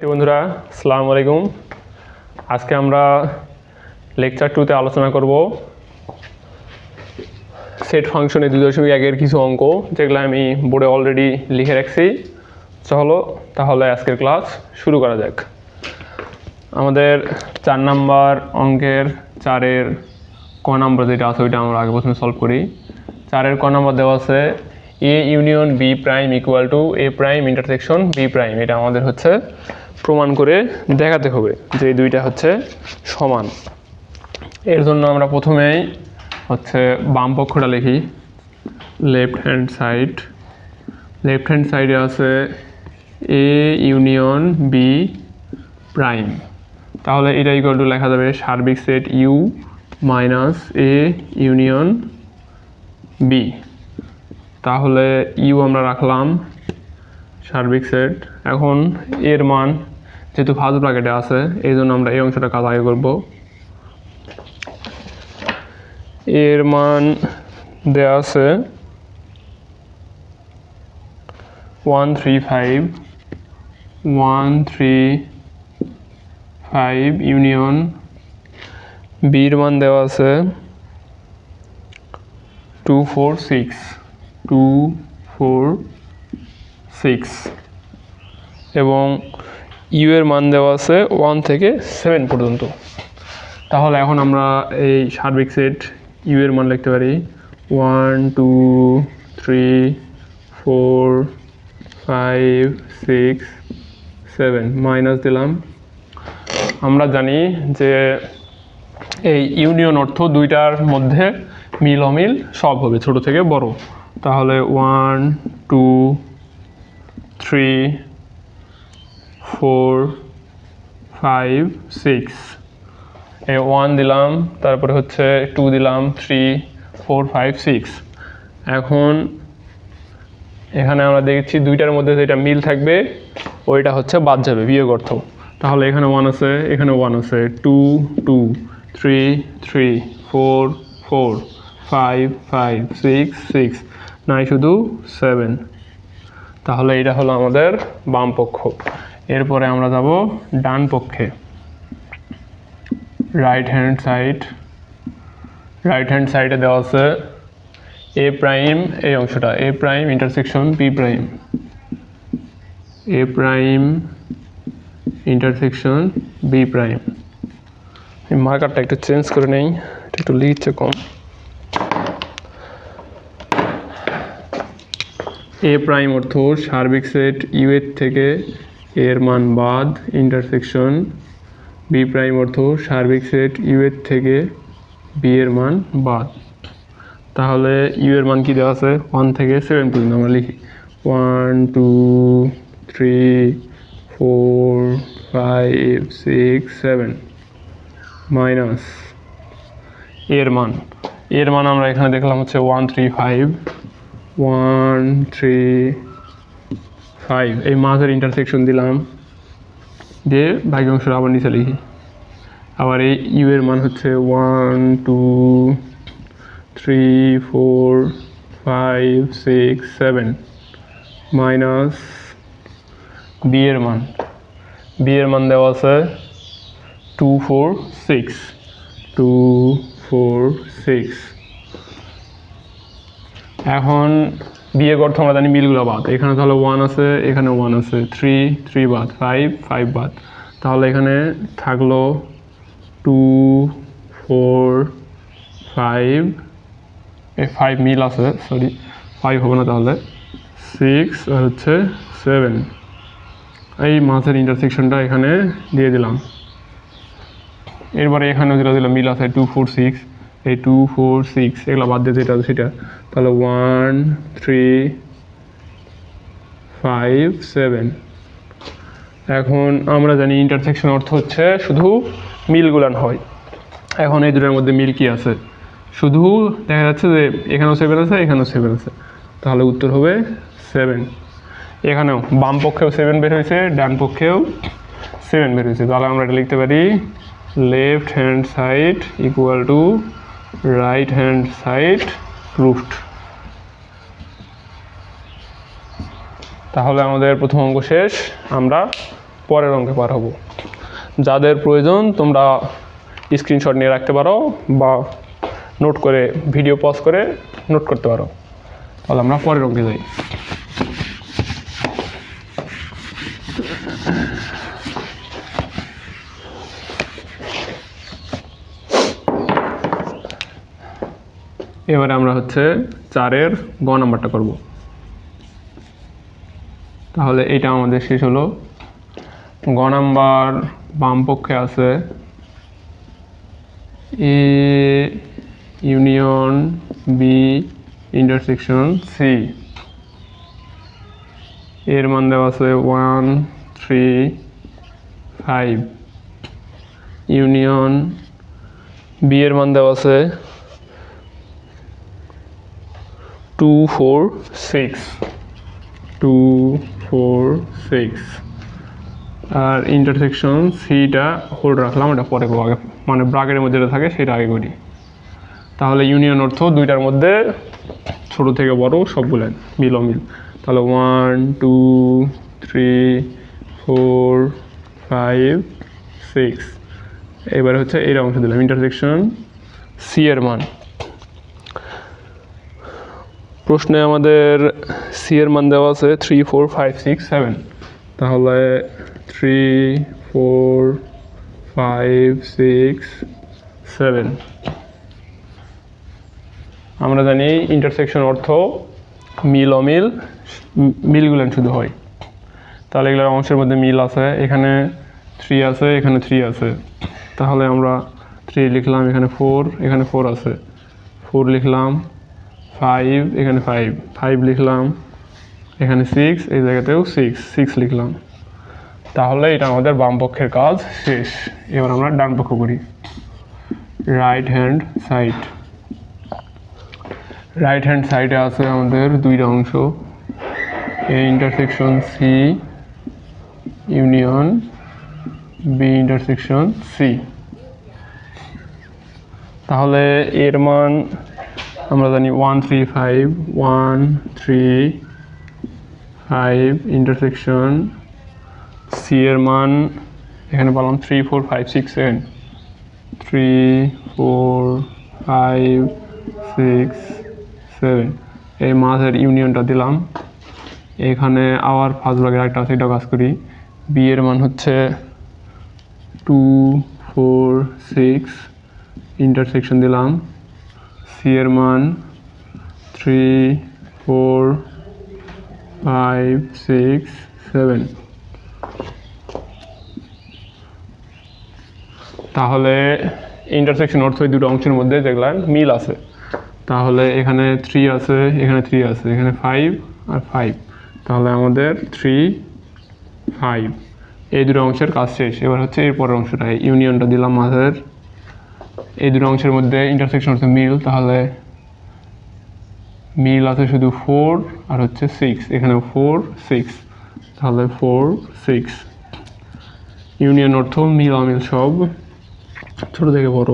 বন্ধুরা, আসসালামু আলাইকুম। আজকে আমরা লেকচার টুতে আলোচনা করব সেট ফাংশনে দুই দশমিক একের কিছু অঙ্ক, যেগুলো আমি বোর্ডে অলরেডি লিখে রাখছি। চলো, তাহলে আজকের ক্লাস শুরু করা যাক। আমাদের চার নাম্বার অঙ্কের চারের ক নাম্বার যেটা আছে, ওইটা আমরা আগে প্রথমে সলভ করি। চারের ক নাম্বার দেওয়া আছে A union B prime equal to A prime intersection B prime এটা আমাদের হচ্ছে প্রমাণ করে দেখাতে হবে যে এই দুইটা হচ্ছে সমান। এর জন্য আমরা প্রথমেই হচ্ছে বাম পক্ষটা লিখি। Left hand side left hand সাইডে আছে এ ইউনিয়ন বি প্রাইম তাহলে এটা ইকুয়াল টু লেখা যাবে সার্বিক set U minus A union B তাহলে ইউ আমরা রাখলাম, সার্বিক সেট। এখন এর মান, যেহেতু ফার্স্ট ব্র্যাকেটে আছে, এই জন্য আমরা এই অংশটা কাজ আগে করব। এর মান দেওয়া আছে one three five one three five union বির মান দেওয়া আছে two four six two, four, six এবং ইউ এর মান দেওয়া আছে ওয়ান থেকে সেভেন পর্যন্ত। তাহলে এখন আমরা এই সার্বিক সেট ইউ এর মান লিখতে পারি। One, two, three, four, five, six, seven. Minus দিলাম। আমরা জানি যে এই ইউনিয়ন অর্থ দুইটার মধ্যে মিল অমিল সব হবে, ছোট থেকে বড়। তাহলে one two three four five six A one দিলাম, তারপরে হচ্ছে টু দিলাম থ্রি ফোর ফাইভ সিক্স এখন এখানে আমরা দেখছি দুইটার মধ্যে যেটা মিল থাকবে, ওইটা হচ্ছে বাদ যাবে, বিয়োগ অর্থ। তাহলে এখানে ওয়ান আছে, এখানে ওয়ান আছে। Two two three three four four five five six six নাই শুধু সেভেন তাহলে এটা হলো আমাদের বাম পক্ষ। এরপরে আমরা যাব ডান পক্ষে। Right hand side right hand সাইডে দেওয়া আছে এ প্রাইম এই অংশটা। A prime intersection B prime A prime intersection B prime মার্কারটা একটু চেঞ্জ করে নেই একটু লিখছে কম। এ প্রাইম অর্থ সার্বিক সেট ইউ এর থেকে এর মান বাদ ইন্টারসেকশন বি প্রাইম অর্থ সার্বিক সেট ইউ এর থেকে বি এর মান বাদ। তাহলে ইউ এর মান কি দেওয়া আছে? ওয়ান থেকে সেভেন পর্যন্ত আমরা লিখি। One two three four five six seven minus এর মান। এর মান আমরা এখানে দেখলাম হচ্ছে one three five one three five এই মাঝের ইন্টারসেকশন দিলাম। দিয়ে বাকি অংশটা আবার নিচে লিখি। আবার এই ইউ এর মান হচ্ছে one two three four five six seven minus B এর মান। বি এর মান দেওয়া আছে two four six two four six এখন বিয়ে করতে আমরা জানি মিলগুলো বাদ। এখানে তাহলে ওয়ান আছে, এখানে ওয়ান আছে। থ্রি থ্রি বাদ। ফাইভ ফাইভ বাদ। তাহলে এখানে থাকল টু ফোর ফাইভ এই ফাইভ মিল আছে সরি ফাইভ হবে না তাহলে। সিক্স আর হচ্ছে সেভেন এই মাছের ইন্টারসেকশনটা এখানে দিয়ে দিলাম। এরপরে এখানে যেটা দিলাম, মিল আছে টু ফোর সিক্স এই টু ফোর সিক্স এগুলো বাদ দিয়ে যেটা সেটা। তাহলে ওয়ান থ্রি ফাইভ সেভেন এখন আমরা জানি ইন্টারসেকশন অর্থ হচ্ছে শুধু মিলগুলান হয়। এখন এই দুটোর মধ্যে মিল কি আছে? শুধু দেখা যাচ্ছে যে এখানেও সেভেন আছে, এখানেও সেভেন আছে। তাহলে উত্তর হবে সেভেন এখানেও বাম পক্ষেও সেভেন বের হয়েছে, ডান পক্ষেও সেভেন বের হয়েছে। তাহলে আমরা এটা লিখতে পারি left hand side equal to right hand side proved তাহলে আমাদের প্রথম অঙ্ক শেষ, আমরা পরের অঙ্কে পার হব। যাদের প্রয়োজন, তোমরা স্ক্রিনশট নিয়ে রাখতে পারো বা নোট করে ভিডিও পজ করে নোট করতে পারো। তাহলে আমরা পরের অঙ্কে যাই। এবারে আমরা হচ্ছে চারের গ নাম্বারটা করব। তাহলে এটা আমাদের শেষ হলো। গ নাম্বার বাম পক্ষে আছে A, union, B, intersection, C. এর মান দেওয়া আছে one, three, five. Union, B এর মান দেওয়া আছে two four six two four six আর ইন্টারসেকশন সিটা হোল্ড রাখলাম, এটা পরে করব আগে। মানে ব্রাকেটের মধ্যে যেটা থাকে, সেটা আগে করি। তাহলে ইউনিয়ন অর্থ দুইটার মধ্যে ছোট থেকে বড় সবগুলো মিল অমিল তাহলে one two three four five six এবারে হচ্ছে এই অংশ দিলাম। ইন্টারসেকশন সি এর মান। প্রশ্নে আমাদের সি এর মান দেওয়া আছে three four five six seven তাহলে three four five six seven আমরা জানি ইন্টারসেকশন অর্থ মিল, অমিল, মিলগুলেন শুধু হয়। তাহলে এগুলোর অংশের মধ্যে মিল আছে, এখানে থ্রি আছে, এখানে থ্রি আছে। তাহলে আমরা থ্রি লিখলাম, এখানে ফোর এখানে ফোর আছে। ফোর লিখলাম ফাইভ এখানে ফাইভ ফাইভ লিখলাম। এখানে সিক্স এই জায়গাতেও সিক্স সিক্স লিখলাম। তাহলে এটা আমাদের বাম পক্ষের কাজ শেষ। এবার আমরা ডান পক্ষ করি। Right hand side right hand সাইডে আছে আমাদের দুইটা অংশ। A intersection C union B intersection C তাহলে এর মান আমরা জানি one three five one three five intersection C এর মান, এখানে বললাম three four five six seven three four five six seven এই মাঝের ইউনিয়নটা দিলাম। এখানে আবার ফার্স্ট ভাগের একটা আছে, এটা কাজ করি। বি এর মান হচ্ছে টু ফোর সিক্স ইন্টারসেকশন দিলাম। এর মান three four five six seven তাহলে ইন্টারসেকশন অর্থ এই দুটো অংশের মধ্যে যেগুলো মিল আছে। তাহলে এখানে থ্রি আছে, এখানে থ্রি আছে, এখানে ফাইভ আর ফাইভ তাহলে আমাদের থ্রি ফাইভ এই দুটো অংশের কাজ শেষ। এবার হচ্ছে এর পরের অংশটা ইউনিয়নটা দিলাম মাঝের এই দুটো অংশের মধ্যে ইন্টারসেকশন হচ্ছে মিল তাহলে মিল আছে শুধু ফোর আর হচ্ছে সিক্স এখানে ফোর সিক্স তাহলে ফোর সিক্স ইউনিয়ন অর্থ মিল অমিল সব। ছোটো থেকে বড়।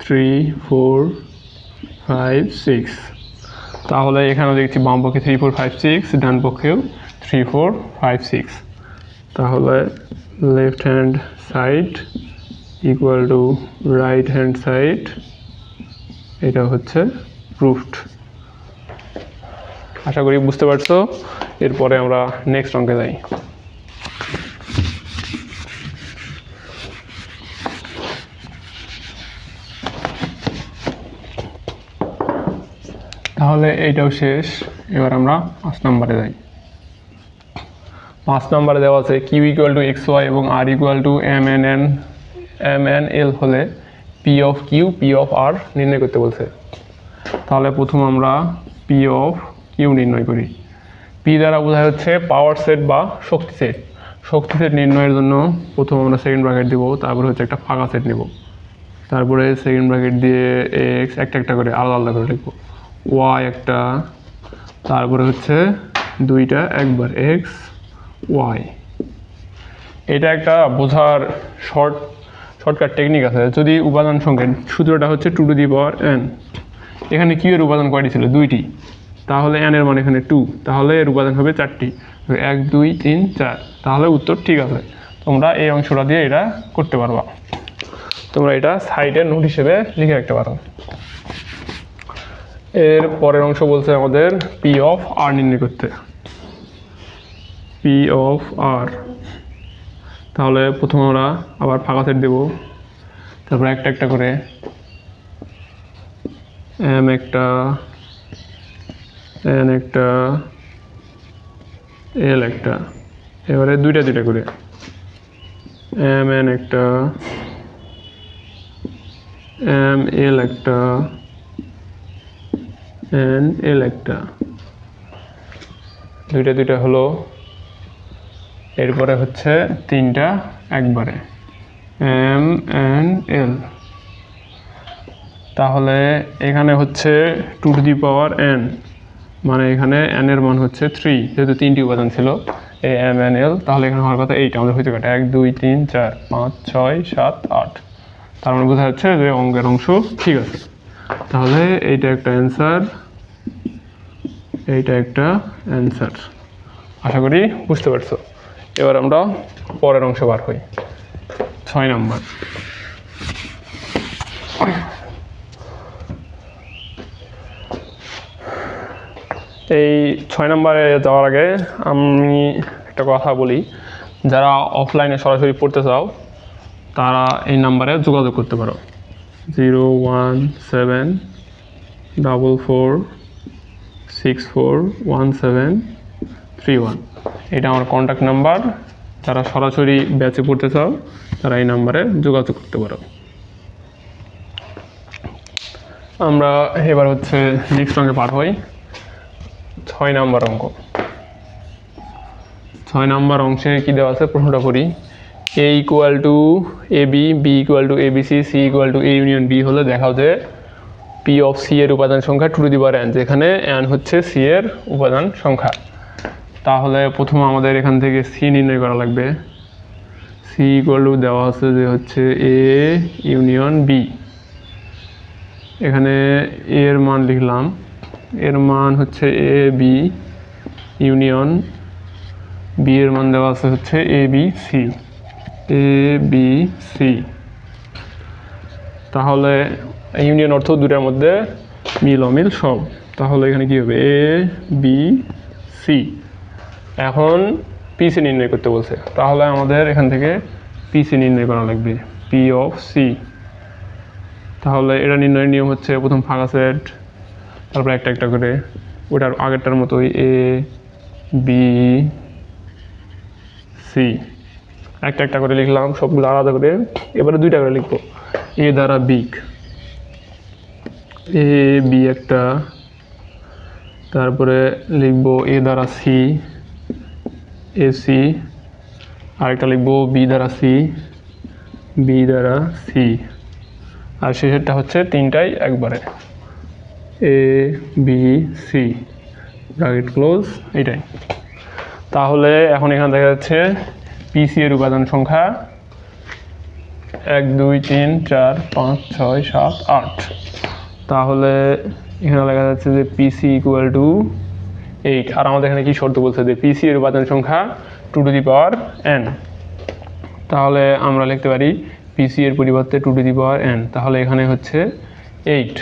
থ্রি ফোর ফাইভ সিক্স তাহলে এখানেও দেখছি বাম পক্ষে থ্রি ফোর ফাইভ সিক্স ডান পক্ষেও থ্রি ফোর ফাইভ সিক্স তাহলে left hand side equal to right hand side এটা হচ্ছে প্রুফড আশা করি বুঝতে পারছ। এরপরে আমরা নেক্সট অঙ্কে যাই। তাহলে এইটাও শেষ। এবার আমরা পাঁচ নম্বরে যাই। পাঁচ নম্বরে দেওয়া আছে Q equal to X Y এবং R equal to M N N M N L হলে P of Q P of R নির্ণয় করতে বলছে। তাহলে প্রথম আমরা পি অফ কিউ নির্ণয় করি। পি দ্বারা বোঝায় হচ্ছে পাওয়ার সেট বা শক্তি সেট শক্তি সেট নির্ণয়ের জন্য প্রথম আমরা সেকেন্ড ব্র্যাকেট দেবো, তারপরে হচ্ছে একটা ফাঁকা সেট নেব। তারপরে সেকেন্ড ব্র্যাকেট দিয়ে এক্স একটা একটা করে আলাদা আলাদা করে লিখব। ওয়াই একটা, তারপরে হচ্ছে দুইটা একবার এক্স ওয়াই এটা একটা বোঝার শর্ট শর্টকাট টেকনিক আছে। যদি উপাদান সংখ্যা সূত্রটা হচ্ছে two to the power N এখানে কিউ এর উপাদান কয়টি ছিল? দুইটি। তাহলে এন এর মান এখানে টু তাহলে এর উপাদান হবে চারটি। এক, দুই, তিন, চার। তাহলে উত্তর ঠিক আছে। তোমরা এই অংশটা দিয়ে এটা করতে পারবা। তোমরা এটা সাইডে নোট হিসেবে লিখে রাখতে পারো। এর পরের অংশ বলছে আমাদের পি অফ আর নির্ণয় করতে। পি অফ আর তাহলে প্রথমে আমরা আবার ফাঁকা সেট দেবো। তারপরে একটা একটা করে এম একটা এন একটা এল একটা। এবারে দুইটা দুইটা করে। এম এন একটা এম এল একটা এন এল একটা। দুইটা দুইটা হলো এরপরে হচ্ছে তিনটা একবারে। M, N, L. তাহলে এখানে হচ্ছে two to the power n মানে এখানে এন এর মান হচ্ছে থ্রি, যেহেতু তিনটি উপাদান ছিল, এ, এম, এন, এল, তাহলে এখানে হওয়ার কথা এইটা, আমাদের হইতে কাটে এক, দুই, তিন, চার, পাঁচ, ছয়, সাত, আট। তার মানে বোঝা যাচ্ছে যে অঙ্কের অংশ ঠিক আছে। তাহলে এইটা একটা অ্যান্সার, এইটা একটা অ্যান্সার। আশা করি বুঝতে পারছ। এবার আমরা পরের অংশ বার হই ছয় নম্বর। এই ছয় নম্বরে যাওয়ার আগে আমি একটা কথা বলি। যারা অফলাইনে সরাসরি পড়তে চাও, তারা এই নাম্বারে যোগাযোগ করতে পারো। Zero one seven double four six four one seven three one. এটা আমার কন্ট্যাক্ট নাম্বার যারা সরাসরি ব্যাচে পড়তে চাও, তারা এই নাম্বারে যোগাযোগ করতে পারো। আমরা এবার হচ্ছে নেক্সট অঙ্কে পার হই। ছয় নাম্বার অঙ্ক। ছয় নাম্বার অংশে কি দেওয়া আছে? প্রশ্নটা করি A equal to A B B equal to A B C C equal to A union B হলে দেখাও যে পি অফ সি এর উপাদান সংখ্যা টু দি পাওয়ার এন যেখানে এন হচ্ছে সি এর উপাদান সংখ্যা। তাহলে প্রথম আমাদের এখান থেকে সি নির্ণয় করা লাগবে। সি ইকুয়াল টু দেওয়া আছে যে হচ্ছে এ ইউনিয়ন বি এখানে এর মান লিখলাম। এর মান হচ্ছে এ বি ইউনিয়ন বি এর মান দেওয়া আছে হচ্ছে A B C A B C তাহলে ইউনিয়ন অর্থ দুটার মধ্যে মিল অমিল সব। তাহলে এখানে কি হবে? এ বি সি এখন পিসি নির্ণয় করতে বলছে। তাহলে আমাদের এখান থেকে পিসি নির্ণয় করা লাগবে। পি অফ সি তাহলে এটা নির্ণয়ের নিয়ম হচ্ছে প্রথম ফাঁকা সেট তারপর একটা একটা করে। ওটার আগেরটার মতোই এ বি সি একটা একটা করে লিখলাম, সবগুলো আলাদা করে। এবারে দুইটা করে লিখব। এ দ্বারা বিগ এ বি একটা। তারপরে লিখব এ দ্বারা সি এ সি আরেকটা লিখব বি দ্বারা সি বি দ্বারা সি আর শেষেরটা হচ্ছে তিনটাই একবারে। A B C bracket close এটাই তাহলে এখন এখানে দেখা যাচ্ছে পিসি এর উপাদান সংখ্যা এক, দুই, তিন, চার, পাঁচ, ছয়, সাত, আট। তাহলে এখানে লেখা যাচ্ছে যে পিসি ইকুয়াল টু এইট আর আমাদের এখানে কি শর্ত বলছে যে পিসি এর উপাদান সংখ্যা two to the power n তাহলে আমরা লিখতে পারি পিসি এর পরিবর্তে two to the power n তাহলে এখানে হচ্ছে এইট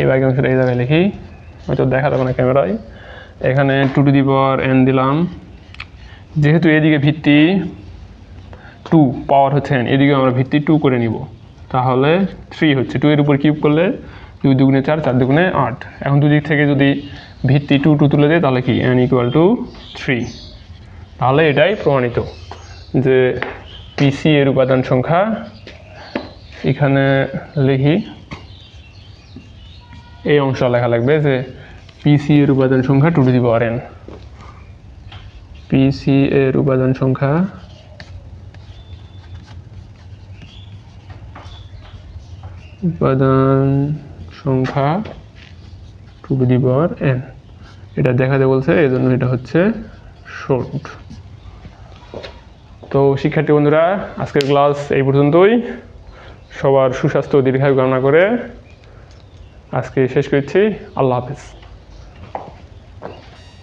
এই বাকি অংশটা এই জায়গায় লিখি, হয়তো দেখা যাবে না ক্যামেরায়। এখানে two to the power n দিলাম। যেহেতু এদিকে ভিত্তি টু পাওয়ার হচ্ছে এন এদিকে আমরা ভিত্তি টু করে নিব। তাহলে থ্রি হচ্ছে। টু এর উপর কিউব করলে দুই দুগুণে চার চার দুগুণে আট। এখন দুদিক থেকে যদি ভিত্তি টু টু তুলে দেয় তাহলে কি? এন ইকুয়াল টু থ্রি তাহলে এটাই প্রমাণিত যে পিসি এর উপাদান সংখ্যা এখানে লিখি, এই অংশ লেখা লাগবে যে পিসি এর উপাদান সংখ্যা two to the power n PC এর উপাদান সংখ্যা উপাদান সংখ্যা two to the power n এটা দেখাতে বলছে এই জন্য এটা হচ্ছে শর্ট তো শিক্ষার্থী বন্ধুরা, আজকের ক্লাস এই পর্যন্তই। সবার সুস্বাস্থ্য দীর্ঘায়ু কামনা করে আজকে শেষ করছি। আল্লাহ হাফিজ।